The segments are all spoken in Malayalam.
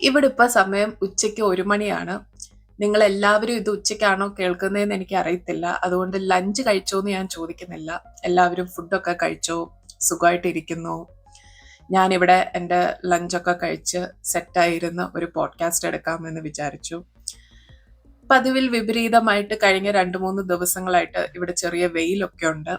ഇവിടെ ഇപ്പൊ സമയം ഉച്ചയ്ക്ക് ഒരു മണിയാണ്. നിങ്ങൾ എല്ലാവരും ഇത് ഉച്ചയ്ക്കാണോ കേൾക്കുന്നതെന്ന് എനിക്ക് അറിയത്തില്ല അതുകൊണ്ട് ലഞ്ച് കഴിച്ചോ എന്ന് ഞാൻ ചോദിക്കുന്നില്ല. എല്ലാവരും ഫുഡൊക്കെ കഴിച്ചോ? സുഖമായിട്ടിരിക്കുന്നു ഞാനിവിടെ എന്റെ ലഞ്ചൊക്കെ കഴിച്ച് സെറ്റായിരുന്ന് ഒരു പോഡ്കാസ്റ്റ് എടുക്കാമെന്ന് വിചാരിച്ചു. പതിവിൽ വിപരീതമായിട്ട് കഴിഞ്ഞ രണ്ട് മൂന്ന് ദിവസങ്ങളായിട്ട് ഇവിടെ ചെറിയ വെയിലൊക്കെ ഉണ്ട്.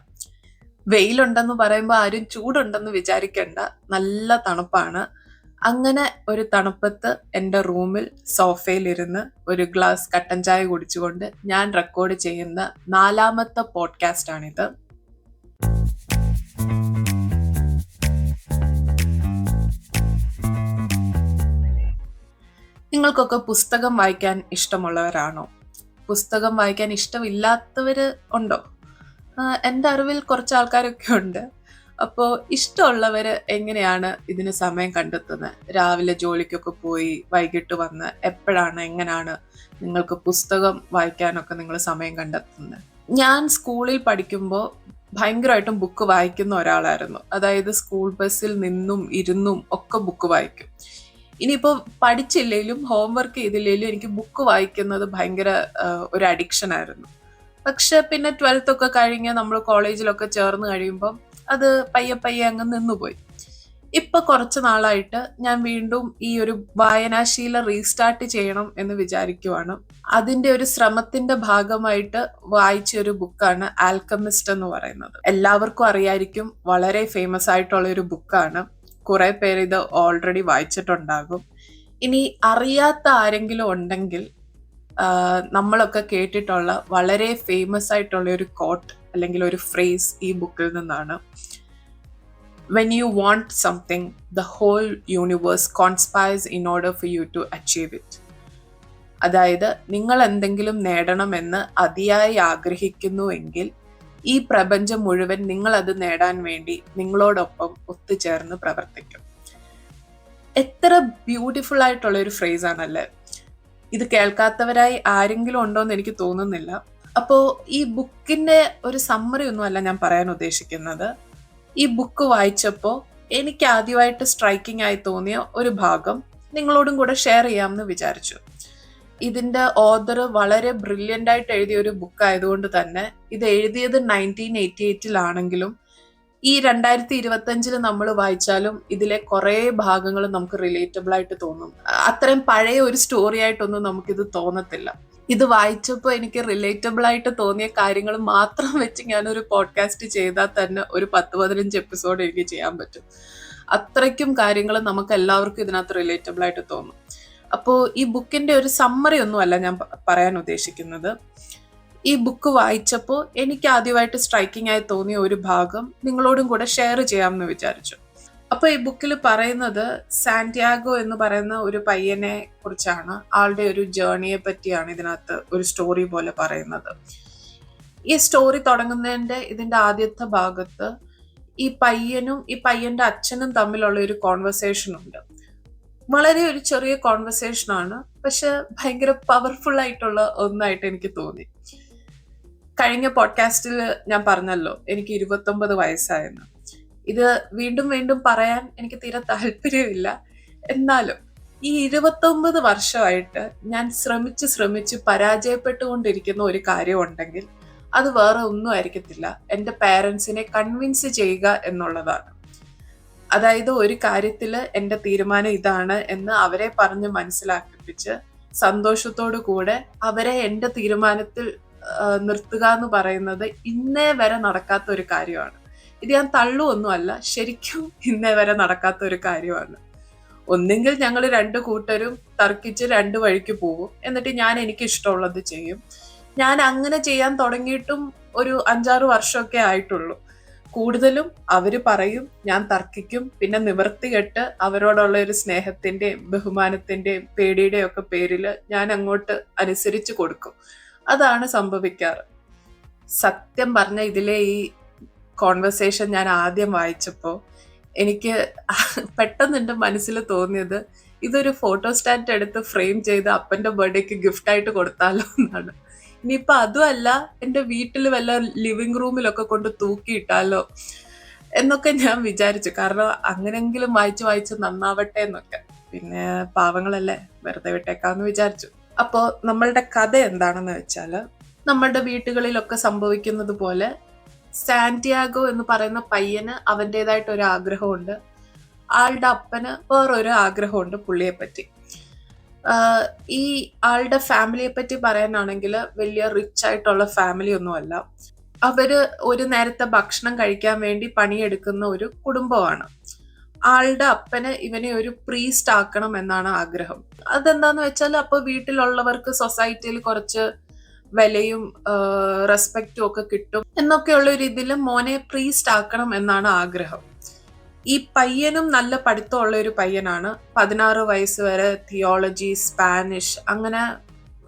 വെയിലുണ്ടെന്ന് പറയുമ്പോൾ ആരും ചൂടുണ്ടെന്ന് വിചാരിക്കേണ്ട. നല്ല തണുപ്പാണ്. അങ്ങനെ ഒരു തണുപ്പത്ത് എന്റെ റൂമിൽ സോഫയിലിരുന്ന് ഒരു ഗ്ലാസ് കട്ടൻ ചായ കുടിച്ചുകൊണ്ട് ഞാൻ റെക്കോർഡ് ചെയ്യുന്ന നാലാമത്തെ പോഡ്കാസ്റ്റ് ആണിത് നിങ്ങൾക്കൊക്കെ പുസ്തകം വായിക്കാൻ ഇഷ്ടമുള്ളവരാണോ? പുസ്തകം വായിക്കാൻ ഇഷ്ടമില്ലാത്തവർ ഉണ്ടോ? എന്റെ അറിവിൽ കുറച്ച് ആൾക്കാരൊക്കെ ഉണ്ട്. അപ്പോൾ ഇഷ്ടമുള്ളവര് എങ്ങനെയാണ് ഇതിന് സമയം കണ്ടെത്തുന്നത് രാവിലെ ജോലിക്കൊക്കെ പോയി വൈകിട്ട് വന്ന് എപ്പോഴാണ് എങ്ങനെയാണ് നിങ്ങൾക്ക് പുസ്തകം വായിക്കാനൊക്കെ നിങ്ങൾ സമയം കണ്ടെത്തുന്നത് ഞാൻ സ്കൂളിൽ പഠിക്കുമ്പോൾ ഭയങ്കരമായിട്ടും ബുക്ക് വായിക്കുന്ന ഒരാളായിരുന്നു. അതായത് സ്കൂൾ ബസ്സിൽ നിന്നും ഇരുന്നും ഒക്കെ ബുക്ക് വായിക്കും. ഇനിയിപ്പോൾ പഠിച്ചില്ലെങ്കിലും ഹോംവർക്ക് ചെയ്തില്ലെങ്കിലും എനിക്ക് ബുക്ക് വായിക്കുന്നത് ഭയങ്കര ഒരു അഡിക്ഷൻ ആയിരുന്നു. പക്ഷെ പിന്നെ ട്വൽത്ത് ഒക്കെ കഴിഞ്ഞ് നമ്മൾ കോളേജിലൊക്കെ ചേർന്ന് കഴിയുമ്പം അത് പയ്യെ പയ്യെ അങ്ങ് നിന്നുപോയി. ഇപ്പൊ കുറച്ച് നാളായിട്ട് ഞാൻ വീണ്ടും ഈ ഒരു വായനാശീല റീസ്റ്റാർട്ട് ചെയ്യണം എന്ന് വിചാരിക്കുവാണ്. അതിന്റെ ഒരു ശ്രമത്തിന്റെ ഭാഗമായിട്ട് വായിച്ച ഒരു ബുക്കാണ് ആൽക്കമിസ്റ്റ് എന്ന് പറയുന്നത്. എല്ലാവർക്കും അറിയായിരിക്കും വളരെ ഫേമസ് ആയിട്ടുള്ള ഒരു ബുക്കാണ്. കുറെ പേര് ഇത് ഓൾറെഡി വായിച്ചിട്ടുണ്ടാകും. ഇനി അറിയാത്ത ആരെങ്കിലും ഉണ്ടെങ്കിൽ നമ്മളൊക്കെ കേട്ടിട്ടുള്ള വളരെ ഫേമസ് ആയിട്ടുള്ള ഒരു കോട്ട് അല്ലെങ്കിൽ ഒരു ഫ്രേസ് ഈ ബുക്കിൽ നിന്നാണ്. When you want something the whole universe conspires in order for you to achieve it അതായത് നിങ്ങൾ എന്തെങ്കിലും നേടണമെന്ന് അതിയായി ആഗ്രഹിക്കുന്നുവെങ്കിൽ ഈ പ്രപഞ്ചം മുഴുവൻ നിങ്ങൾ അത് നേടാൻ വേണ്ടി നിങ്ങളോടൊപ്പം ഒത്തുചേർന്ന് പ്രവർത്തിക്കും. എത്ര ബ്യൂട്ടിഫുൾ ആയിട്ടുള്ള ഒരു ഫ്രേസ് ആണല്ലേ? ഇത് കേൾക്കാത്തവരായി ആരെങ്കിലും ഉണ്ടോ എന്ന് എനിക്ക് തോന്നുന്നില്ല. അപ്പോ ഈ ബുക്കിന്റെ ഒരു സമ്മറി ഒന്നും അല്ല ഞാൻ പറയാൻ ഉദ്ദേശിക്കുന്നത്. ഈ ബുക്ക് വായിച്ചപ്പോൾ എനിക്ക് ആദ്യമായിട്ട് സ്ട്രൈക്കിംഗ് ആയി തോന്നിയ ഒരു ഭാഗം നിങ്ങളോടും കൂടെ ഷെയർ ചെയ്യാമെന്ന് വിചാരിച്ചു. ഇതിന്റെ ഓദർ വളരെ ബ്രില്യന്റ് ആയിട്ട് എഴുതിയ ഒരു ബുക്ക് ആയതുകൊണ്ട് തന്നെ ഇത് എഴുതിയത് നയന്റീൻ എയ്റ്റി എയ്റ്റിലാണെങ്കിലും ഈ രണ്ടായിരത്തി ഇരുപത്തി അഞ്ചിൽ നമ്മൾ വായിച്ചാലും ഇതിലെ കുറെ ഭാഗങ്ങൾ നമുക്ക് റിലേറ്റബിൾ ആയിട്ട് തോന്നും. അത്രയും പഴയ ഒരു സ്റ്റോറി ആയിട്ടൊന്നും നമുക്കിത് തോന്നത്തില്ല. ഇത് വായിച്ചപ്പോൾ എനിക്ക് റിലേറ്റബിൾ ആയിട്ട് തോന്നിയ കാര്യങ്ങൾ മാത്രം വെച്ച് ഞാനൊരു പോഡ്കാസ്റ്റ് ചെയ്താൽ തന്നെ ഒരു പത്ത് പതിനഞ്ച് എപ്പിസോഡ് എനിക്ക് ചെയ്യാൻ പറ്റും. അത്രയ്ക്കും കാര്യങ്ങൾ നമുക്ക് എല്ലാവർക്കും ഇതിനകത്ത് റിലേറ്റബിൾ ആയിട്ട് തോന്നും. അപ്പോൾ ഈ ബുക്കിന്റെ ഒരു സമ്മറി ഒന്നുമല്ല ഞാൻ പറയാൻ ഉദ്ദേശിക്കുന്നത്. ഈ ബുക്ക് വായിച്ചപ്പോൾ എനിക്ക് ആദ്യമായിട്ട് സ്ട്രൈക്കിംഗ് ആയി തോന്നിയ ഒരു ഭാഗം നിങ്ങളോടും കൂടെ ഷെയർ ചെയ്യാമെന്ന് വിചാരിച്ചു. അപ്പൊ ഈ ബുക്കിൽ പറയുന്നത് സാന്റിയാഗോ എന്ന് പറയുന്ന ഒരു പയ്യനെ കുറിച്ചാണ്. ആളുടെ ഒരു ജേണിയെ പറ്റിയാണ് ഇതിനകത്ത് ഒരു സ്റ്റോറി പോലെ പറയുന്നത്. ഈ സ്റ്റോറി തുടങ്ങുന്നതിന്റെ ഇതിന്റെ ആദ്യത്തെ ഭാഗത്ത് ഈ പയ്യനും ഈ പയ്യന്റെ അച്ഛനും തമ്മിലുള്ള ഒരു കോൺവെർസേഷൻ ഉണ്ട്. വളരെ ഒരു ചെറിയ കോൺവെർസേഷൻ ആണ്. പക്ഷെ ഭയങ്കര പവർഫുൾ ആയിട്ടുള്ള ഒന്നായിട്ട് എനിക്ക് തോന്നി. കഴിഞ്ഞ പോഡ്കാസ്റ്റിൽ ഞാൻ പറഞ്ഞല്ലോ എനിക്ക് ഇരുപത്തൊമ്പത് വയസ്സായെന്ന്. ഇത് വീണ്ടും വീണ്ടും പറയാൻ എനിക്ക് തീരെ താല്പര്യമില്ല. എന്നാലും ഈ ഇരുപത്തൊമ്പത് വർഷമായിട്ട് ഞാൻ ശ്രമിച്ച് ശ്രമിച്ച് പരാജയപ്പെട്ടുകൊണ്ടിരിക്കുന്ന ഒരു കാര്യം ഉണ്ടെങ്കിൽ അത് വേറെ ഒന്നും ആയിരിക്കത്തില്ല. എന്റെ പാരൻസിനെ കൺവിൻസ് ചെയ്യുക എന്നുള്ളതാണ്. അതായത് ഒരു കാര്യത്തിൽ എന്റെ തീരുമാനം ഇതാണ് എന്ന് അവരെ പറഞ്ഞ് മനസ്സിലാക്കിപ്പിച്ച് സന്തോഷത്തോടു കൂടെ അവരെ എന്റെ തീരുമാനത്തിൽ നിർത്തുക എന്ന് പറയുന്നത് ഇന്നേ വരെ നടക്കാത്ത ഒരു കാര്യമാണ്. ഇത് ഞാൻ തള്ളുമൊന്നുമല്ല ശരിക്കും ഇന്നേ വരെ നടക്കാത്ത ഒരു കാര്യമാണ്. ഒന്നെങ്കിൽ ഞങ്ങൾ രണ്ട് കൂട്ടരും തർക്കിച്ച് രണ്ട് വഴിക്ക് പോകും എന്നിട്ട് ഞാൻ എനിക്ക് ഇഷ്ടമുള്ളത് ചെയ്യും. ഞാൻ അങ്ങനെ ചെയ്യാൻ തുടങ്ങിയിട്ടും ഒരു അഞ്ചാറ് വർഷമൊക്കെ ആയിട്ടുള്ളൂ. കൂടുതലും അവർ പറയും ഞാൻ തർക്കിക്കും. പിന്നെ നിവർത്തികെട്ട് അവരോടുള്ള ഒരു സ്നേഹത്തിന്റെയും ബഹുമാനത്തിന്റെയും പേടിയുടെയും ഒക്കെ പേരിൽ ഞാൻ അങ്ങോട്ട് അനുസരിച്ച് കൊടുക്കും. അതാണ് സംഭവിക്കാറ്. സത്യം പറഞ്ഞ ഇതിലെ ഈ കോൺവെർസേഷൻ ഞാൻ ആദ്യം വായിച്ചപ്പോൾ എനിക്ക് പെട്ടെന്ന് എന്റെ മനസ്സിൽ തോന്നിയത് ഇതൊരു ഫോട്ടോ സ്റ്റാൻഡ് എടുത്ത് ഫ്രെയിം ചെയ്ത് അപ്പന്റെ ബർത്ത്ഡേക്ക് ഗിഫ്റ്റ് ആയിട്ട് കൊടുത്താലോ എന്നാണ്. ഇനിയിപ്പോൾ അതുമല്ല എന്റെ വീട്ടിൽ വല്ല ലിവിങ് റൂമിലൊക്കെ കൊണ്ട് തൂക്കിയിട്ടാലോ എന്നൊക്കെ ഞാൻ വിചാരിച്ചു. കാരണം അങ്ങനെങ്കിലും വായിച്ച് വായിച്ച് നന്നാവട്ടെ എന്നൊക്കെ. പിന്നെ പാവങ്ങളല്ലേ വെറുതെ വിട്ടേക്കാന്ന് വിചാരിച്ചു. അപ്പോൾ നമ്മളുടെ കഥ എന്താണെന്ന് വെച്ചാൽ നമ്മളുടെ വീട്ടുകളിലൊക്കെ സംഭവിക്കുന്നത് പോലെ സാന്റിയാഗോ എന്ന് പറയുന്ന പയ്യന് അവന്റെതായിട്ട് ഒരു ആഗ്രഹമുണ്ട്. ആളുടെ അപ്പന് വേറൊരു ആഗ്രഹമുണ്ട് പുള്ളിയെ പറ്റി ഈ ആളുടെ ഫാമിലിയെ പറ്റി പറയാനാണെങ്കിൽ വലിയ റിച്ച് ആയിട്ടുള്ള ഫാമിലി ഒന്നുമല്ല. അവർ ഒരു നേരത്തെ ഭക്ഷണം കഴിക്കാൻ വേണ്ടി പണിയെടുക്കുന്ന ഒരു കുടുംബമാണ്. ആളുടെ അപ്പന് ഇവനെ ഒരു പ്രീസ്റ്റ് ആക്കണം എന്നാണ് ആഗ്രഹം. അതെന്താന്ന് വെച്ചാൽ അപ്പൊ വീട്ടിലുള്ളവർക്ക് സൊസൈറ്റിയിൽ കുറച്ച് വിലയും റെസ്പെക്റ്റും ഒക്കെ കിട്ടും എന്നൊക്കെയുള്ള ഒരു ഇതിൽ മോനെ പ്രീസ്റ്റ് ആക്കണം എന്നാണ് ആഗ്രഹം. ഈ പയ്യനും നല്ല പഠിത്തമുള്ള ഒരു പയ്യനാണ്. പതിനാറ് വയസ്സ് വരെ തിയോളജി സ്പാനിഷ് അങ്ങനെ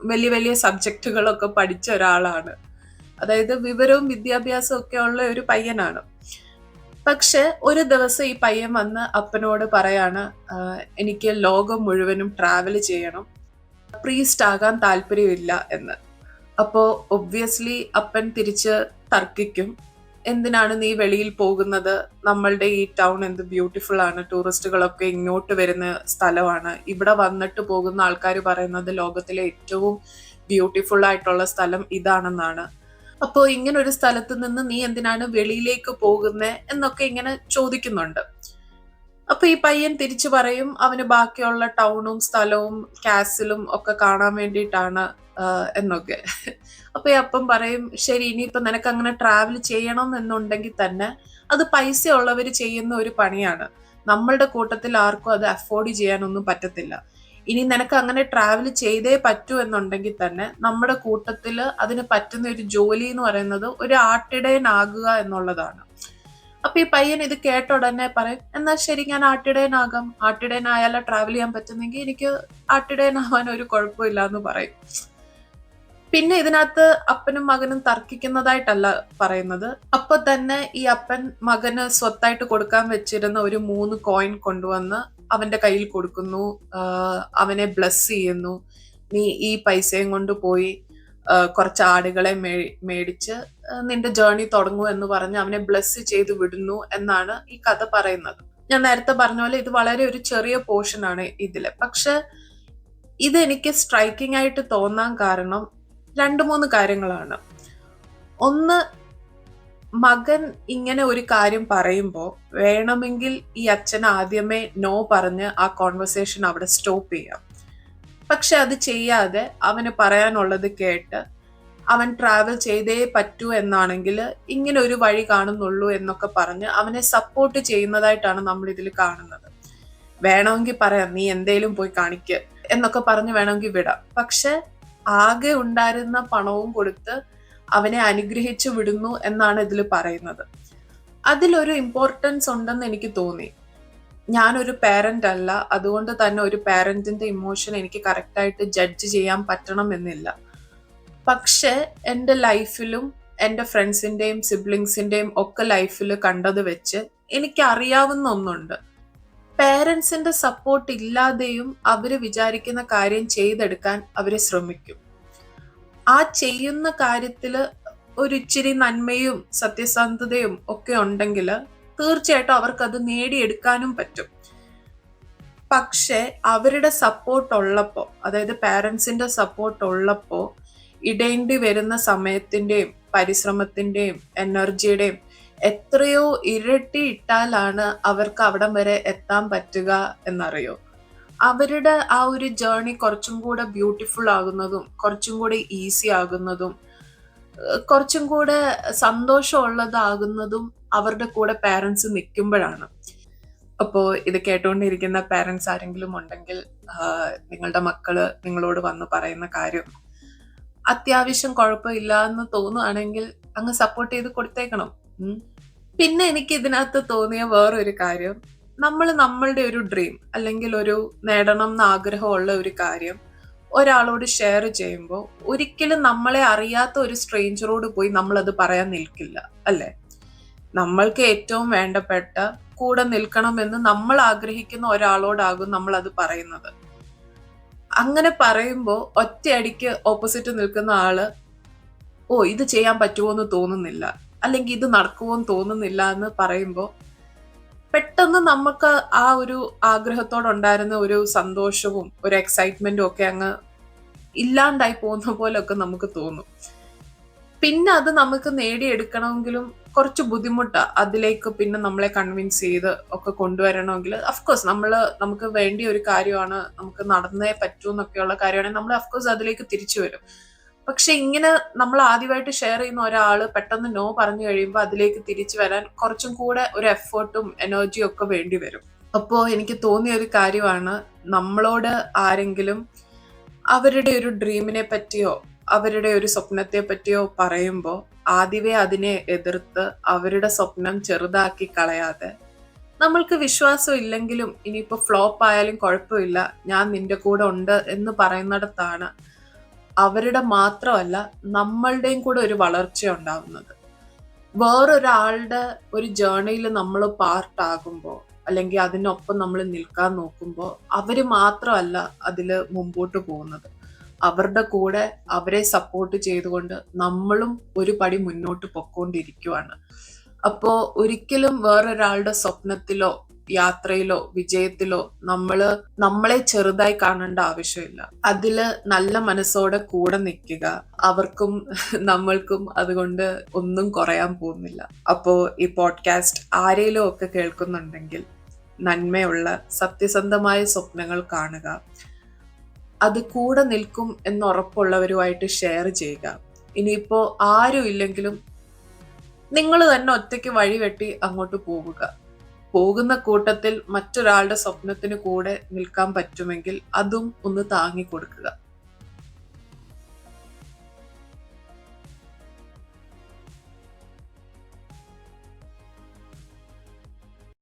വലിയ വലിയ സബ്ജക്റ്റുകളൊക്കെ പഠിച്ച ഒരാളാണ്. അതായത് വിവരവും വിദ്യാഭ്യാസവും ഒക്കെ ഉള്ള ഒരു പയ്യനാണ്. പക്ഷെ ഒരു ദിവസം ഈ പയ്യൻ വന്ന് അപ്പനോട് പറയാണ് എനിക്ക് ലോകം മുഴുവനും ട്രാവൽ ചെയ്യണം. പ്രീസ്റ്റ് ആകാൻ താല്പര്യമില്ല എന്ന്. അപ്പോ ഒബ്വിയസ്ലി അപ്പൻ തിരിച്ച് തർക്കിക്കും. എന്തിനാണ് നീ വെളിയിൽ പോകുന്നത്? നമ്മളുടെ ഈ ടൗൺ എന്ത് ബ്യൂട്ടിഫുൾ ആണ്. ടൂറിസ്റ്റുകളൊക്കെ ഇങ്ങോട്ട് വരുന്ന സ്ഥലമാണ്. ഇവിടെ വന്നിട്ട് പോകുന്ന ആൾക്കാർ പറയുന്നത് ലോകത്തിലെ ഏറ്റവും ബ്യൂട്ടിഫുൾ ആയിട്ടുള്ള സ്ഥലം ഇതാണെന്നാണ്. അപ്പോൾ ഇങ്ങനെ ഒരു സ്ഥലത്ത് നിന്ന് നീ എന്തിനാണ് വെളിയിലേക്ക് പോകുന്നത് എന്നൊക്കെ ഇങ്ങനെ ചോദിക്കുന്നുണ്ട്. അപ്പൊ ഈ പയ്യൻ തിരിച്ചു പറയും അവന് ബാക്കിയുള്ള ടൗണും സ്ഥലവും കാസിലും ഒക്കെ കാണാൻ വേണ്ടിയിട്ടാണ് എന്നൊക്കെ. അപ്പൊ ഈ അപ്പം പറയും ശരി ഇനിയിപ്പൊ നിനക്ക് അങ്ങനെ ട്രാവൽ ചെയ്യണം എന്നുണ്ടെങ്കിൽ തന്നെ അത് പൈസ ഉള്ളവർ ചെയ്യുന്ന ഒരു പണിയാണ്. നമ്മളുടെ കൂട്ടത്തിൽ ആർക്കും അത് അഫോർഡ് ചെയ്യാനൊന്നും പറ്റത്തില്ല. ഇനി നിനക്ക് അങ്ങനെ ട്രാവൽ ചെയ്തേ പറ്റൂ എന്നുണ്ടെങ്കിൽ തന്നെ നമ്മുടെ കൂട്ടത്തിൽ അതിന് പറ്റുന്ന ഒരു ജോലി എന്ന് പറയുന്നത് ഒരു ആട്ടിടയനാകുക എന്നുള്ളതാണ്. അപ്പൊ ഈ പയ്യൻ ഇത് കേട്ട ഉടനെ പറയും എന്നാൽ ശരി ഞാൻ ആട്ടിടയനാകാം. ആട്ടിടയനായാലോ ട്രാവൽ ചെയ്യാൻ പറ്റുന്നെങ്കിൽ എനിക്ക് ആട്ടിടയനാവാൻ ഒരു കുഴപ്പമില്ല എന്ന് പറയും. പിന്നെ ഇതിനകത്ത് അപ്പനും മകനും തർക്കിക്കുന്നതായിട്ടല്ല പറയുന്നത്. അപ്പൊ തന്നെ ഈ അപ്പൻ മകന് സ്വത്തായിട്ട് കൊടുക്കാൻ വെച്ചിരുന്ന ഒരു മൂന്ന് കോയിൻ കൊണ്ടുവന്ന് അവന്റെ കയ്യിൽ കൊടുക്കുന്നു. അവനെ ബ്ലസ് ചെയ്യുന്നു. നീ ഈ പൈസയും കൊണ്ട് പോയി കുറച്ച് ആടുകളെ മേ- മേടിച്ച് നിന്റെ ജേർണി തുടങ്ങൂ എന്ന് പറഞ്ഞ് അവനെ ബ്ലസ് ചെയ്ത് വിടുന്നു എന്നാണ് ഈ കഥ പറയുന്നത്. ഞാൻ നേരത്തെ പറഞ്ഞ പോലെ ഇത് വളരെ ഒരു ചെറിയ പോർഷൻ ആണ് ഇതിൽ. പക്ഷെ ഇതെനിക്ക് സ്ട്രൈക്കിംഗ് ആയിട്ട് തോന്നാൻ കാരണം രണ്ട് മൂന്ന് കാര്യങ്ങളാണ്. ഒന്ന് മകൻ ഇങ്ങനെ ഒരു കാര്യം പറയുമ്പോൾ വേണമെങ്കിൽ ഈ അച്ഛൻ ആദ്യമേ നോ പറഞ്ഞ് ആ കോൺവെർസേഷൻ അവിടെ സ്റ്റോപ്പ് ചെയ്യാം. പക്ഷെ അത് ചെയ്യാതെ അവന് പറയാനുള്ളത് കേട്ട് അവൻ ട്രാവൽ ചെയ്തേ പറ്റൂ എന്നാണെങ്കിൽ ഇങ്ങനെ ഒരു വഴി കാണുന്നുള്ളൂ എന്നൊക്കെ പറഞ്ഞ് അവനെ സപ്പോർട്ട് ചെയ്യുന്നതായിട്ടാണ് നമ്മൾ ഇതിൽ കാണുന്നത്. വേണമെങ്കിൽ പറയാം നീ എന്തേലും പോയി കാണിക്ക എന്നൊക്കെ പറഞ്ഞ് വേണമെങ്കിൽ വിടാം. പക്ഷെ ആകെ ഉണ്ടായിരുന്ന പണവും കൊടുത്ത് അവനെ അനുഗ്രഹിച്ചു വിടുന്നു എന്നാണ് ഇതിൽ പറയുന്നത്. അതിലൊരു ഇമ്പോർട്ടൻസ് ഉണ്ടെന്ന് എനിക്ക് തോന്നി. ഞാനൊരു പാരന്റ് അല്ല. അതുകൊണ്ട് തന്നെ ഒരു പാരന്റിന്റെ ഇമോഷൻ എനിക്ക് കറക്റ്റായിട്ട് ജഡ്ജ് ചെയ്യാൻ പറ്റണം എന്നില്ല പക്ഷെ എന്റെ ലൈഫിലും എന്റെ ഫ്രണ്ട്സിന്റെയും സിബ്ലിങ്സിന്റെയും ഒക്കെ ലൈഫിൽ കണ്ടത് വെച്ച് എനിക്കറിയാവുന്ന ഒന്നുണ്ട്. പേരൻസിന്റെ സപ്പോർട്ട് ഇല്ലാതെയും അവർ വിചാരിക്കുന്ന കാര്യം ചെയ്തെടുക്കാൻ അവരെ ശ്രമിക്കും. ആ ചെയ്യുന്ന കാര്യത്തിൽ ഒരു ഇച്ചിരി നന്മയും സത്യസന്ധതയും ഒക്കെ ഉണ്ടെങ്കിൽ തീർച്ചയായിട്ടും അവർക്ക് അത് നേടിയെടുക്കാനും പറ്റും. പക്ഷെ അവരുടെ സപ്പോർട്ട് ഉള്ളപ്പോൾ അതായത് പാരൻസിന്റെ സപ്പോർട്ട് ഉള്ളപ്പോൾ ഇടേണ്ടി വരുന്ന സമയത്തിന്റെയും പരിശ്രമത്തിന്റെയും എനർജിയുടെയും എത്രയോ ഇരട്ടി ഇട്ടാലാണ് അവർക്ക് അവിടം വരെ എത്താൻ പറ്റുക എന്നറിയോ? അവരുടെ ആ ഒരു ജേർണി കുറച്ചും കൂടെ ബ്യൂട്ടിഫുൾ ആകുന്നതും കുറച്ചും കൂടെ ഈസി ആകുന്നതും കുറച്ചും കൂടെ സന്തോഷമുള്ളതാകുന്നതും അവരുടെ കൂടെ പാരൻസ് നിൽക്കുമ്പോഴാണ്. അപ്പോൾ ഇത് കേട്ടുകൊണ്ടിരിക്കുന്ന പാരൻസ് ആരെങ്കിലും ഉണ്ടെങ്കിൽ നിങ്ങളുടെ മക്കൾ നിങ്ങളോട് വന്ന് പറയുന്ന കാര്യം അത്യാവശ്യം കുഴപ്പമില്ല എന്ന് തോന്നുകയാണെങ്കിൽ അങ്ങ് സപ്പോർട്ട് ചെയ്ത് കൊടുത്തേക്കണം. പിന്നെ എനിക്ക് ഇതിനകത്ത് തോന്നിയ വേറൊരു കാര്യം. നമ്മൾ നമ്മളുടെ ഒരു ഡ്രീം അല്ലെങ്കിൽ ഒരു നേടണം എന്ന് ആഗ്രഹമുള്ള ഒരു കാര്യം ഒരാളോട് ഷെയർ ചെയ്യുമ്പോൾ ഒരിക്കലും നമ്മളെ അറിയാത്ത ഒരു സ്ട്രേഞ്ചറോട് പോയി നമ്മളത് പറയാൻ നിൽക്കില്ല അല്ലേ? നമ്മൾക്ക് ഏറ്റവും വേണ്ടപ്പെട്ട കൂടെ നിൽക്കണമെന്ന് നമ്മൾ ആഗ്രഹിക്കുന്ന ഒരാളോടാകും നമ്മൾ അത് പറയുന്നത്. അങ്ങനെ പറയുമ്പോൾ ഒറ്റയടിക്ക് ഓപ്പോസിറ്റ് നിൽക്കുന്ന ആൾ ഓ ഇത് ചെയ്യാൻ പറ്റുമോ എന്ന് തോന്നുന്നില്ല. അല്ലെങ്കിൽ ഇത് നടക്കുമോ എന്ന് തോന്നുന്നില്ല എന്ന് പറയുമ്പോൾ പെട്ടെന്ന് നമുക്ക് ആ ഒരു ആഗ്രഹത്തോടുണ്ടായിരുന്ന ഒരു സന്തോഷവും ഒരു എക്സൈറ്റ്മെന്റും ഒക്കെ അങ്ങ് ഇല്ലാണ്ടായി പോകുന്ന പോലെയൊക്കെ നമുക്ക് തോന്നും. പിന്നെ അത് നമുക്ക് നേടിയെടുക്കണമെങ്കിലും കുറച്ച് ബുദ്ധിമുട്ടാണ് അതിലേക്ക് പിന്നെ നമ്മളെ കൺവിൻസ് ചെയ്ത് ഒക്കെ കൊണ്ടുവരണമെങ്കിൽ അഫ്കോഴ്സ് നമ്മൾ നമുക്ക് വേണ്ടിയ ഒരു കാര്യമാണ് നമുക്ക് നടന്നേ പറ്റൂ എന്നൊക്കെയുള്ള കാര്യമാണെങ്കിൽ നമ്മൾ അഫ്കോഴ്സ് അതിലേക്ക് തിരിച്ചു വരും. പക്ഷെ ഇങ്ങനെ നമ്മൾ ആദ്യമായിട്ട് ഷെയർ ചെയ്യുന്ന ഒരാൾ പെട്ടെന്ന് നോ പറഞ്ഞു കഴിയുമ്പോൾ അതിലേക്ക് തിരിച്ചു വരാൻ കുറച്ചും കൂടെ ഒരു എഫേർട്ടും എനർജിയും ഒക്കെ വേണ്ടി വരും. അപ്പോൾ എനിക്ക് തോന്നിയ ഒരു കാര്യമാണ് നമ്മളോട് ആരെങ്കിലും അവരുടെ ഒരു ഡ്രീമിനെ പറ്റിയോ അവരുടെ ഒരു സ്വപ്നത്തെ പറ്റിയോ പറയുമ്പോൾ ആദ്യമേ അതിനെ എതിർത്ത് അവരുടെ സ്വപ്നം ചെറുതാക്കി കളയാതെ നമ്മൾക്ക് വിശ്വാസം ഇല്ലെങ്കിലും ഇനിയിപ്പോൾ ഫ്ലോപ്പ് ആയാലും കുഴപ്പമില്ല ഞാൻ നിന്റെ കൂടെ ഉണ്ട് എന്ന് പറയുന്നിടത്താണ് അവരുടെ മാത്രമല്ല നമ്മളുടെയും കൂടെ ഒരു വളർച്ച ഉണ്ടാവുന്നത്. വേറൊരാളുടെ ഒരു ജേർണിയിൽ നമ്മൾ പാർട്ടാകുമ്പോൾ അല്ലെങ്കിൽ അതിനൊപ്പം നമ്മൾ നിൽക്കാൻ നോക്കുമ്പോൾ അവർ മാത്രമല്ല അതിൽ മുമ്പോട്ട് പോകുന്നത്. അവരുടെ കൂടെ അവരെ സപ്പോർട്ട് ചെയ്തുകൊണ്ട് നമ്മളും ഒരു പടി മുന്നോട്ട് പൊക്കോണ്ടിരിക്കുവാണ്. അപ്പോൾ ഒരിക്കലും വേറൊരാളുടെ സ്വപ്നത്തിലോ യാത്രയിലോ വിജയത്തിലോ നമ്മൾ നമ്മളെ ചെറുതായി കാണേണ്ട ആവശ്യമില്ല. അതിൽ നല്ല മനസ്സോടെ കൂടെ നിൽക്കുക. അവർക്കും നമ്മൾക്കും അതുകൊണ്ട് ഒന്നും കുറയാൻ പോകുന്നില്ല. അപ്പോ ഈ പോഡ്കാസ്റ്റ് ആരെങ്കിലും ഒക്കെ കേൾക്കുന്നുണ്ടെങ്കിൽ നന്മയുള്ള സത്യസന്ധമായ സ്വപ്നങ്ങൾ കാണുക. അത് കൂടെ നിൽക്കും എന്ന് ഉറപ്പുള്ളവരുമായിട്ട് ഷെയർ ചെയ്യുക. ഇനിയിപ്പോ ആരും ഇല്ലെങ്കിലും നിങ്ങൾ തന്നെ ഒറ്റയ്ക്ക് വഴി വെട്ടി അങ്ങോട്ട് പോവുക. പോകുന്ന കൂട്ടത്തിൽ മറ്റൊരാളുടെ സ്വപ്നത്തിന് കൂടെ നിൽക്കാൻ പറ്റുമെങ്കിൽ അതും ഒന്ന് താങ്ങി കൊടുക്കുക.